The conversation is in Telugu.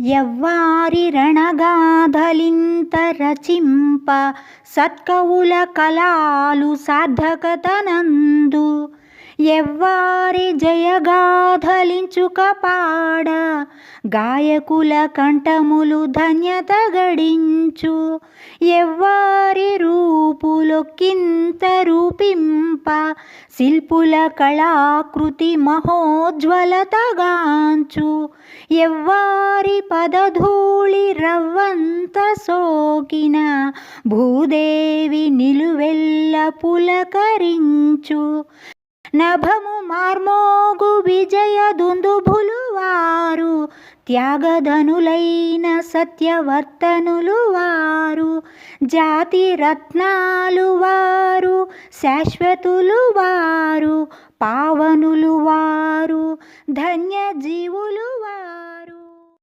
ఎవ్వారి సత్కవుల కళాలు సార్థకతనందు. ఎవ్వారి జయగాథలించుక పాడ గాయకుల కంఠములు ధన్యత గడించు. ఎవ్వారి రూపులొక్కింత రూపింప శిల్పుల కళాకృతి మహోజ్వలతగాంచు ఎవ్వారి పదధూళి రవ్వంత సోకిన భూదేవి నిలువెల్ల పులకరించు. నభము మార్మోగు విజయ దుందుభులు వారు త్యాగధనులైన సత్యవర్తనులు వారు. జాతి రత్నాలు వారు శాశ్వతులు వారు పావనులు ధన్య జీవులు వా